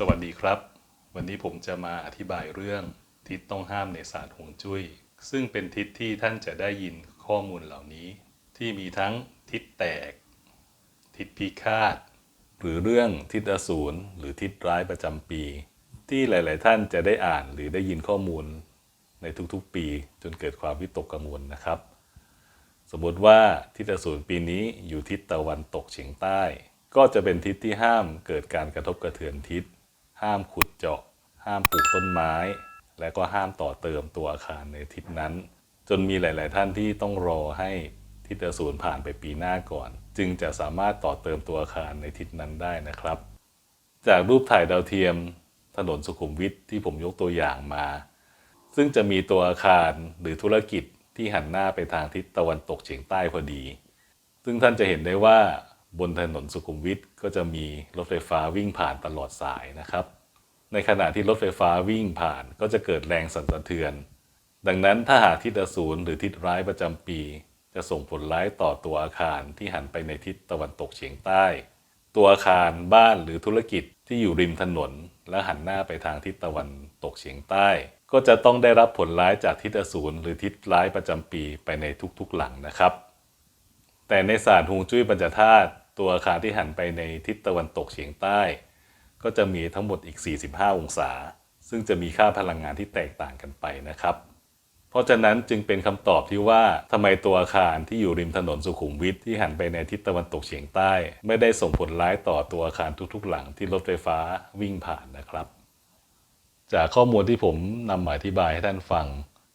สวัสดีครับ วันนี้ผมจะมาอธิบายเรื่องทิศต้องห้ามในศาสตร์ฮวงจุ้ย ซึ่งเป็นทิศที่ท่านจะได้ยินข้อมูลเหล่านี้ ที่มีทั้งทิศแตก ทิศพิฆาต หรือเรื่องทิศอสูรหรือทิศร้ายประจำปี ที่หลาย ๆ ท่านจะได้อ่านหรือได้ยินข้อมูลในทุกๆปี จนเกิดความวิตกกังวลนะครับ สมมติว่าทิศอสูรปีนี้อยู่ทิศตะวันตกเฉียงใต้ ก็จะเป็นทิศที่ห้ามเกิดการกระทบกระเทือนทิศ ห้ามขุดเจาะ ห้ามปลูกต้นไม้ และก็ห้ามต่อเติมตัวอาคารในทิศนั้น จนมีหลาย ๆ ท่านที่ต้องรอให้ทิศอสูรผ่านไปปีหน้าก่อน จึงจะสามารถต่อเติมตัวอาคารในทิศนั้นได้นะครับ จากรูปถ่ายดาวเทียมถนนสุขุมวิทที่ผมยกตัวอย่างมา ซึ่งจะมีตัวอาคารหรือธุรกิจที่หันหน้าไปทางทิศตะวันตกเฉียงใต้พอดี ซึ่งท่านจะเห็นได้ว่าบนถนนสุขุมวิทก็จะมีรถไฟฟ้าวิ่งผ่านตลอดสายนะครับ ในขณะที่รถไฟฟ้าวิ่งผ่านก็จะเกิดแรงสั่นสะเทือน ดังนั้นถ้าหากทิศอสูรหรือทิศร้ายประจำปี จะส่งผลร้ายต่อตัวอาคารที่หันไปในทิศตะวันตกเฉียงใต้ ตัวอาคารบ้านหรือธุรกิจที่อยู่ริมถนน และหันหน้าไปทางทิศตะวันตกเฉียงใต้ ก็จะต้องได้รับผลร้ายจากทิศอสูรหรือทิศร้ายประจำปีไปในทุกๆหลังนะครับ แต่ในศาสตร์ฮวงจุ้ยปัญจธาตุตัวอาคารที่หันไปในทิศตะวันตกเฉียงใต้ ก็จะมีทั้งหมดอีก 45 องศา ซึ่งจะมีค่าพลังงานที่แตกต่างกันไปนะครับ เพราะฉะนั้นจึงเป็นคำตอบที่ว่าทำไมตัวอาคารที่อยู่ริมถนนสุขุมวิทที่หันไปในทิศตะวันตกเฉียงใต้ ไม่ได้ส่งผลร้ายต่อตัวอาคารทุกๆ หลังที่รถไฟฟ้าวิ่งผ่านนะครับ จากข้อมูลที่ผมนำมาอธิบายให้ท่านฟัง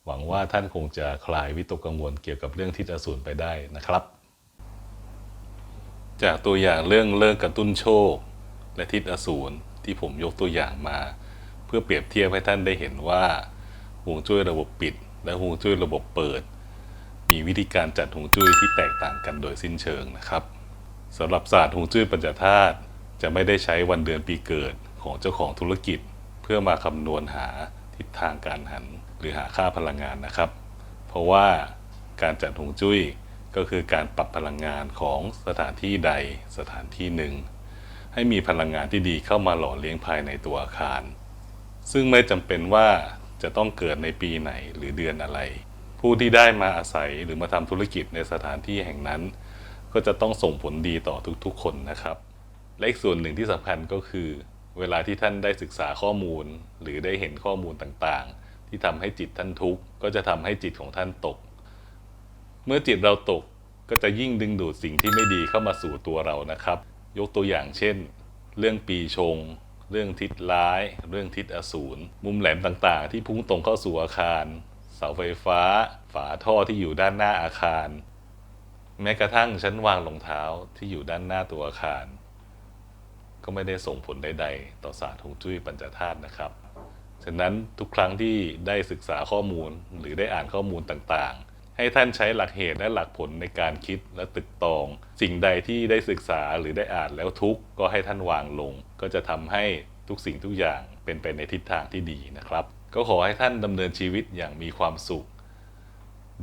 หวังว่าท่านคงจะคลายวิตกกังวลเกี่ยวกับเรื่องทิศอสูรไปได้นะครับ จากตัวอย่างเรื่องเลิกกระตุ้นโชค และทิศอสูรที่ผมยกตัวอย่างมา เพื่อเปรียบเทียบให้ท่านได้เห็นว่าห่วงจุ้ยระบบปิด และห่วงจุ้ยระบบเปิด มีวิธีการจัดห่วงจุ้ยที่แตกต่างกันโดยสิ้นเชิงนะครับสำหรับศาสตร์ห่วงจุ้ยปัญจธาตุจะไม่ได้ใช้วันเดือนปีเกิดของเจ้าของธุรกิจ เพื่อมาคำนวณหาทิศทางการหันหรือหาค่าพลังงานนะครับ เพราะว่าการจัดห่วงจุ้ยก็คือการปรับพลังงานของสถานที่ใดสถานที่หนึ่ง ให้มีพลังงานที่ดีเข้ามาหล่อเลี้ยงภายในตัวอาคาร ซึ่งไม่จำเป็นว่าจะต้องเกิดในปีไหนหรือเดือนอะไร ผู้ที่ได้มาอาศัยหรือมาทำธุรกิจในสถานที่แห่งนั้น ก็จะต้องส่งผลดีต่อทุกๆ คนนะครับ และอีกส่วนหนึ่งที่สำคัญก็คือ เวลาที่ท่านได้ศึกษาข้อมูล หรือได้เห็นข้อมูลต่างๆ ที่ทำให้จิตท่านทุกข์ก็จะทำให้จิตของท่านตก เมื่อจิตเราตกก็จะยิ่งดึงดูดสิ่งที่ไม่ดีเข้ามาสู่ตัวเรานะครับ ยกตัวอย่างเช่น เรื่องปีชง เรื่องทิศร้าย เรื่องทิศอสูรมุมแหลมต่างๆ ที่พุ่งตรงเข้าสู่อาคาร เสาไฟฟ้า ฝาท่อที่อยู่ด้านหน้าอาคาร แม้กระทั่งชั้นวางรองเท้าที่อยู่ด้านหน้าตัวอาคาร ก็ไม่ได้ส่งผลใด ๆ ต่อศาสตร์ฮวงจุ้ยปัญจธาตุนะครับฉะนั้นทุกครั้งที่ได้ศึกษาข้อมูลหรือได้อ่านข้อมูลต่างๆ ให้ท่านใช้หลักเหตุและหลักผลในการคิดและตึกตอง สิ่งใดที่ได้ศึกษาหรือได้อ่านแล้วทุกก็ให้ท่านวางลง ก็จะทำให้ทุกสิ่งทุกอย่างเป็นไปในทิศทางที่ดีนะครับ ก็ขอให้ท่านดำเนินชีวิตอย่างมีความสุข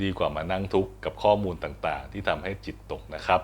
ดีกว่ามานั่งทุกข์กับข้อมูลต่างๆ ที่ทำให้จิตตกนะครับ